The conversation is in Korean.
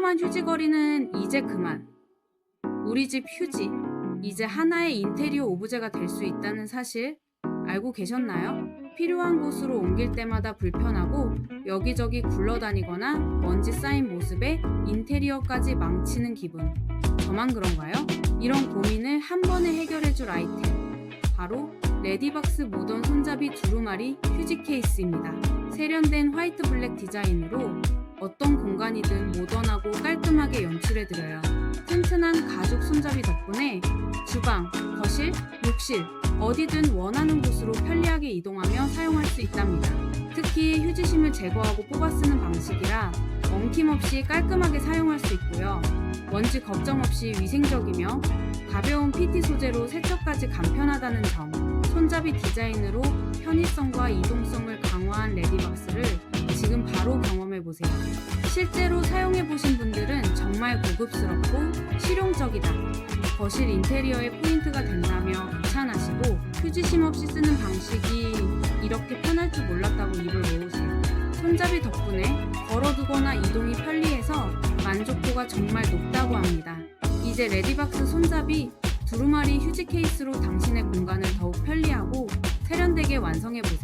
평범한 휴지거리는 이제 그만. 우리 집 휴지, 이제 하나의 인테리어 오브제가 될 수 있다는 사실 알고 계셨나요? 필요한 곳으로 옮길 때마다 불편하고 여기저기 굴러다니거나 먼지 쌓인 모습에 인테리어까지 망치는 기분. 저만 그런가요? 이런 고민을 한 번에 해결해줄 아이템. 바로 레디박스 모던 손잡이 두루마리 휴지 케이스입니다. 세련된 화이트 블랙 디자인으로 어떤 공간이든 모던하고 깔끔하게 연출해드려요. 튼튼한 가죽 손잡이 덕분에 주방, 거실, 욕실, 어디든 원하는 곳으로 편리하게 이동하며 사용할 수 있답니다. 특히 휴지심을 제거하고 뽑아 쓰는 방식이라 엉킴없이 깔끔하게 사용할 수 있고요. 먼지 걱정 없이 위생적이며 가벼운 PT 소재로 세척까지 간편하다는 점, 손잡이 디자인으로 편의성과 이동성을 강화한 레디박스를 실제로 사용해 보신 분들은 정말 고급스럽고 실용적이다. 거실 인테리어의 포인트가 된다며 극찬하시고 휴지심 없이 쓰는 방식이 이렇게 편할 줄 몰랐다고 입을 모으세요. 손잡이 덕분에 걸어두거나 이동이 편리해서 만족도가 정말 높다고 합니다. 이제 레디박스 손잡이 두루마리 휴지 케이스로 당신의 공간을 더욱 편리하고 세련되게 완성해 보세요.